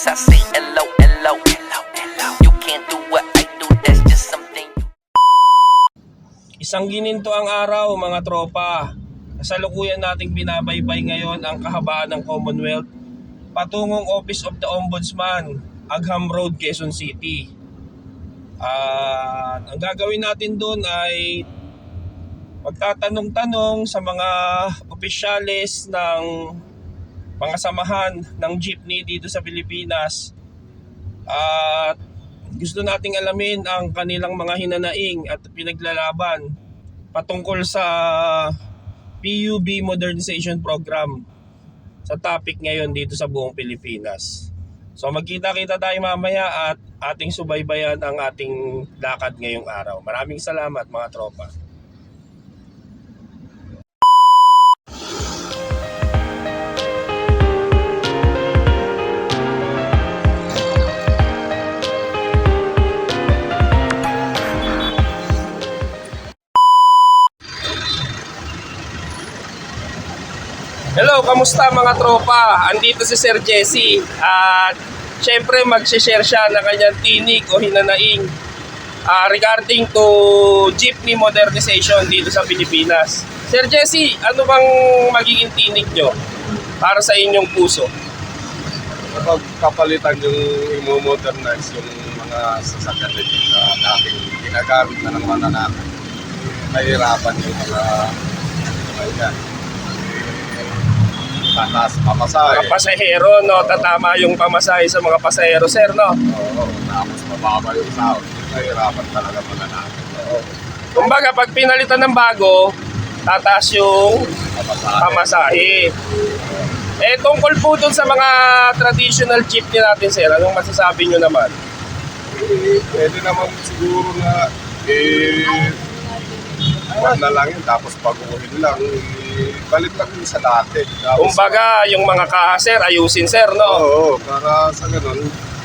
Yes, I say hello, hello, hello, hello. You can't do what I do, that's just something you Isang gininto ang araw mga tropa. Kasalukuyan nating binabaybay ngayon ang kahabaan ng Commonwealth patungong Office of the Ombudsman, Agham Road, Quezon City. At ang gagawin natin doon ay magtatanong-tanong sa mga opisyalis ng mga samahan ng jeepney dito sa Pilipinas at gusto nating alamin ang kanilang mga hinanaing at pinaglalaban patungkol sa PUB Modernization Program sa topic ngayon dito sa buong Pilipinas. So magkita-kita tayo mamaya at ating subaybayan ang ating lakad ngayong araw. Maraming salamat mga tropa. Kamusta mga tropa? Andito si Sir Jesse at syempre mag-share siya ng kanyang tinig o hinanaing ah, regarding to jeepney modernization dito sa Pilipinas. Sir Jesse, ano bang magiging tinig nyo para sa inyong puso? kapag kapalitan yung i-modernize yung mga sasakyan na dating ginagamit na ng mananakit, mahirapan yung mga mga Tataas pamasahe. Mga pasahero, no? Tatama yung pamasahe sa mga pasahero, sir, no? Oo, tapos mababa yung sahod. Mahirapan talaga mananakit. Kumbaga, pag pinalitan ng bago, tataas yung Pamasahe. pamasahe. Eh, tungkol po dun sa mga traditional jeepney natin, sir, anong masasabi nyo naman? Eh, Pwede naman siguro na eh, wag na lang yun, tapos baguhin lang. Eh, balik lang yun sa dati. Tapos, Kumbaga, yung mga kaha, sir, ayusin, sir, no? Oo, para sa ganun,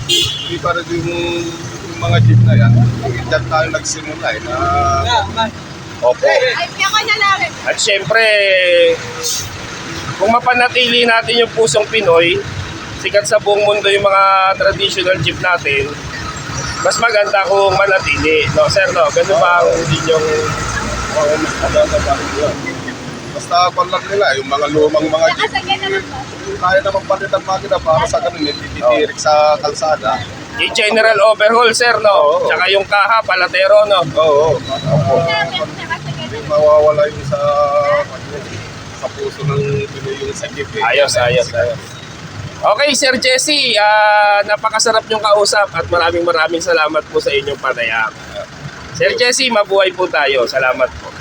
hindi pa rin yung, yung mga jeep na yan. Yung dyan tayo nagsimula eh, na Opo. Ay, kaya ko na lang. At syempre, kung mapanatili natin yung pusong Pinoy, sikat sa buong mundo yung mga traditional jeep natin, mas maganda kung manatili, no, sir, no? Ganun ba ang inyong Oo, mas maganda pa rin yun. Basta lang nila, yung mga lumang mga jeep, Nakasagyan naman ba? kaya naman palitan makina para sa ganun, hindi titirik sa kalsada. i-general overhaul, sir, no? Oo. Tsaka yung kaha, palatero, no? Oo, opo. Mawawala yung sa, sa puso ng Pinoy yung sa jeep. eh. Ayos, ayos, ayos. Okay, Sir Jesse, ah, napakasarap yung kausap at maraming maraming salamat po sa inyong panayam. Sir Jesse, mabuhay po tayo. Salamat po.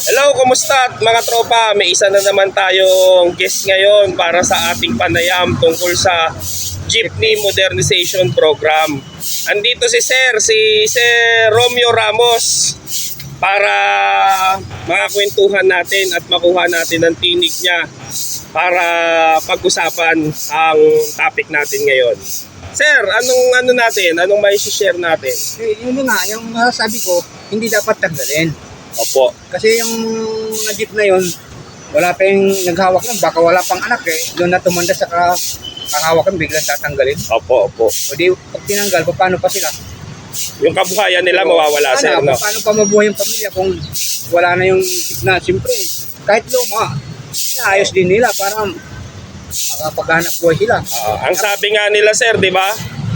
Hello, kumusta mga tropa? May isa na naman tayong guest ngayon para sa ating panayam tungkol sa Jeepney Modernization Program. Andito si Sir, si Sir Romeo Ramos para makakwentuhan natin at makuha natin ang tinig niya para pag-usapan ang topic natin ngayon. Sir, anong ano natin? Anong may share natin? Eh, yun nga, yung masasabi ko, hindi dapat tanggalin. Opo. Kasi yung mga jeep na yun, wala pa yung naghawak nun, baka wala pang anak eh. Doon na tumanda sa ka, kahawakan, biglang tatanggalin. Opo, opo. O di, pag tinanggal, pa- paano pa sila? Yung kabuhayan nila mawawala, Ano, sir, no? Paano pa mabuhay yung pamilya kung wala na yung jeep na, siyempre, kahit luma, inaayos din nila para makapaghanap buhay sila. Ah, ang sabi nga nila, sir, di ba?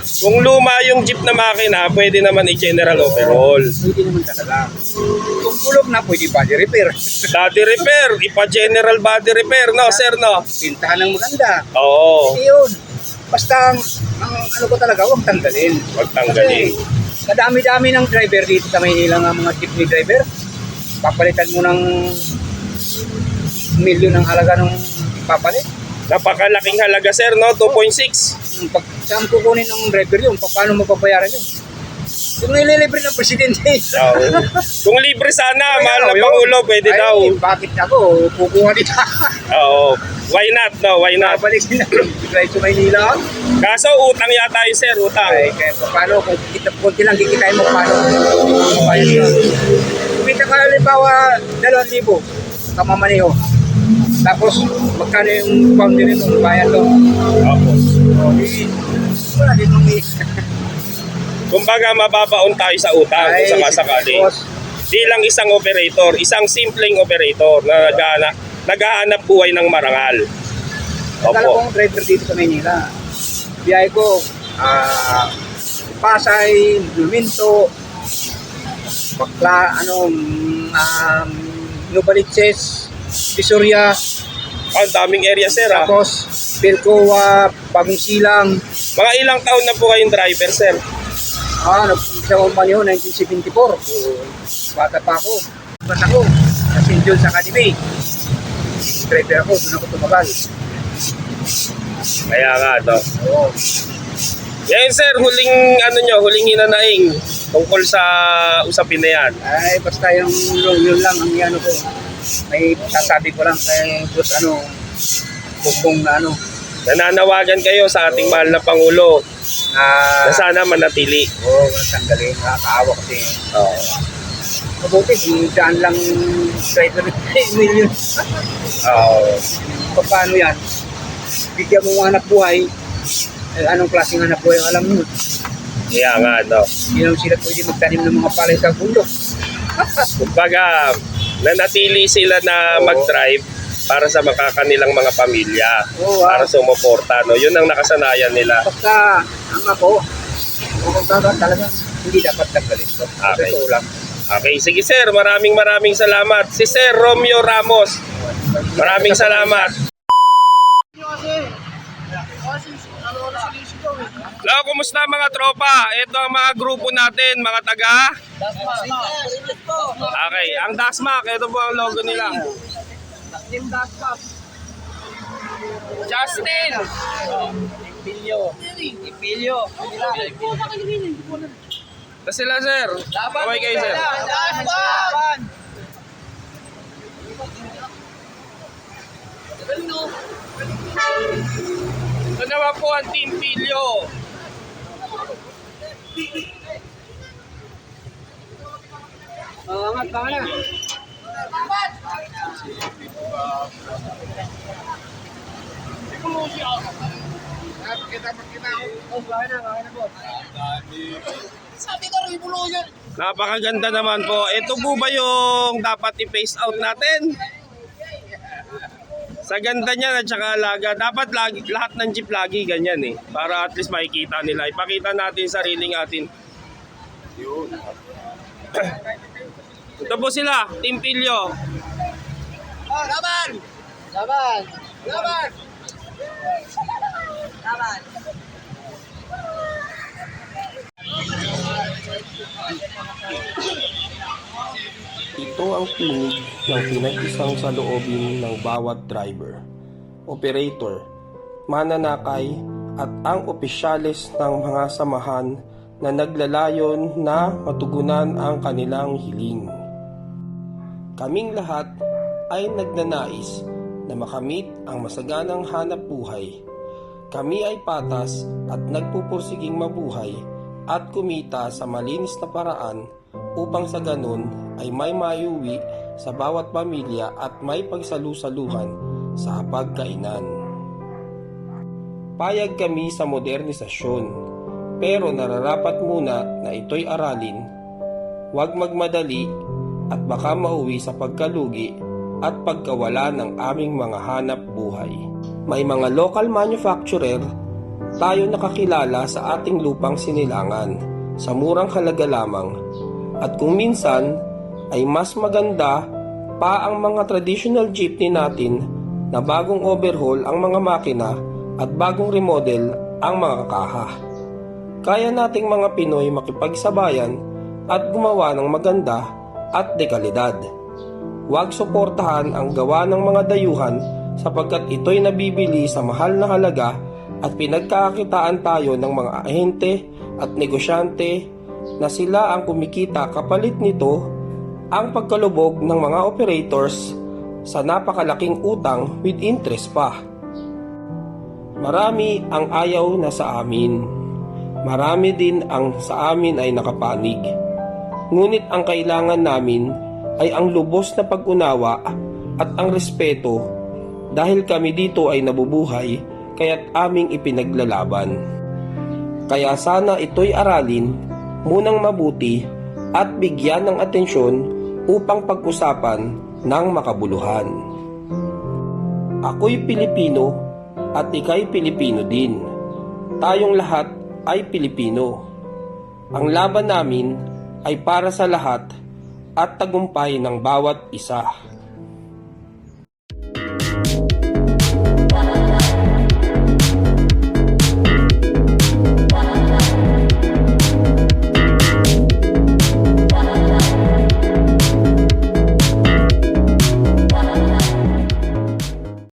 Kung luma yung jeep na makina, pwede naman i-general overhaul. Hindi naman talaga. Kung bulog na, pwede body repair. Body repair, ipa-general body repair, no, sir, no? Pintahan ng maganda. Oo, Hindi yun. Basta, ang, ang ano ko talaga, huwag tanggalin. wag tanggalin. Kasi kadami-dami ng driver dito sa Maynila nga mga jeepney driver. Papalitan mo ng milyon ng halaga ng papalit. Napakalaking halaga, sir, no? 2.6. Yung Pag saan kukunin ng driver yun, pa- paano mapapayaran yun? Kung nililibre ng presidente. Oo. Kung libre sana, Ay, mahal na yun. Pangulo, pwede Ay, daw. Bakit ako? Kukuha dito. Oo. Why not, no? Why not? Nabalik sila. Bigay sa Maynila. Kaso utang yata yung sir, utang. Ay, kaya pa- paano kung kita konti lang kikitain mo paano bayad ka. Kumita ka halimbawa 2,000 kamamaniho. Tapos, magkano yung pound din ito, bayan to. Tapos, O, di, wala din mong kumbaga mababaon tayo sa utang kung sakasakali. Bilang isang operator, isang simpleng operator na naghahanap, naghahanap buhay ng marangal. Opo. ang driver dito sa Maynila. Biyahe ko, ah, Pasay, Luminto, Bakla, ano, um, Novaliches, Visoria, Ang daming area sir ah. tapos Pilcoa, Bagong Silang, Mga ilang taon na po kayong driver sir? ah, nagpunta ko yun, 1974. So, bata pa ako. Bata ako, sa St. John's Academy. Driver ako, doon ako tumagal. Kaya nga to. Oo. Yan sir, huling ano nyo, huling hinanaing tungkol sa usapin na yan. Ay, basta yung yun, yun lang ang ano ko. May sasabi ko lang kay Boss ano, bukong na ano, Nananawagan kayo sa ating mahal na Pangulo na na sana manatili. Oo, oh, tanggalin, nakakaawa kasi. Oo. Mabuti, kung daan lang driver million. Oo. Paano yan? Bigyan mo anak buhay, eh, anong klaseng anak buhay ang alam mo? Kaya nga no. Hindi naman sila pwede magtanim ng mga palay sa bundok. Kumbaga, nanatili sila na Oo. mag-drive para sa makakanilang mga pamilya. Oo, ah. Para sumuporta. No? Yun ang nakasanayan nila. Basta, ang ako, kung talaga talaga, hindi dapat tanggalin ito. Okay. Lang. Okay, sige sir. Maraming maraming salamat. Si Sir Romeo Ramos. Maraming salamat. Hello, kumusta mga tropa? Ito ang mga grupo natin, mga taga... Okay, ang Dasmac, ito po ang logo nila. Justin! Ito sila, sir. Kaway kayo, sir. Ito naman po ang Team Pilyo. Oo, angat ka na. Napakaganda naman po. Ito po ba yung dapat i-face out natin? Sa ganda niya at saka alaga, dapat lagi, lahat ng jeep lagi ganyan eh. Para at least makikita nila. Ipakita natin sariling atin. Yun. Ito po sila, Team Pilyo. Ito ang tinig ng pinag-isang sa loobin ng bawat driver, operator, mananakay at ang opisyales ng mga samahan na naglalayon na matugunan ang kanilang hiling. Kaming lahat ay nagnanais na makamit ang masaganang hanap buhay. Kami ay patas at nagpupursiging mabuhay at kumita sa malinis na paraan upang sa ganun ay may mayuwi sa bawat pamilya at may pagsalusaluhan sa pagkainan. Payag kami sa modernisasyon, pero nararapat muna na ito'y aralin, huwag magmadali at baka mauwi sa pagkalugi at pagkawala ng aming mga hanap buhay. May mga local manufacturer tayo nakakilala sa ating lupang sinilangan sa murang halaga lamang at kung minsan ay mas maganda pa ang mga traditional jeepney natin na bagong overhaul ang mga makina at bagong remodel ang mga kaha. Kaya nating mga Pinoy makipagsabayan at gumawa ng maganda at dekalidad. Huwag suportahan ang gawa ng mga dayuhan sapagkat ito'y nabibili sa mahal na halaga at pinagkakakitaan tayo ng mga ahente at negosyante na sila ang kumikita kapalit nito ang pagkalubog ng mga operators sa napakalaking utang with interest pa. Marami ang ayaw na sa amin. Marami din ang sa amin ay nakapanig. Ngunit ang kailangan namin ay ang lubos na pag-unawa at ang respeto dahil kami dito ay nabubuhay kaya't aming ipinaglalaban. Kaya sana ito'y aralin munang mabuti at bigyan ng atensyon upang pag-usapan ng makabuluhan. Ako'y Pilipino at ika'y Pilipino din. Tayong lahat ay Pilipino. Ang laban namin ay para sa lahat at tagumpay ng bawat isa.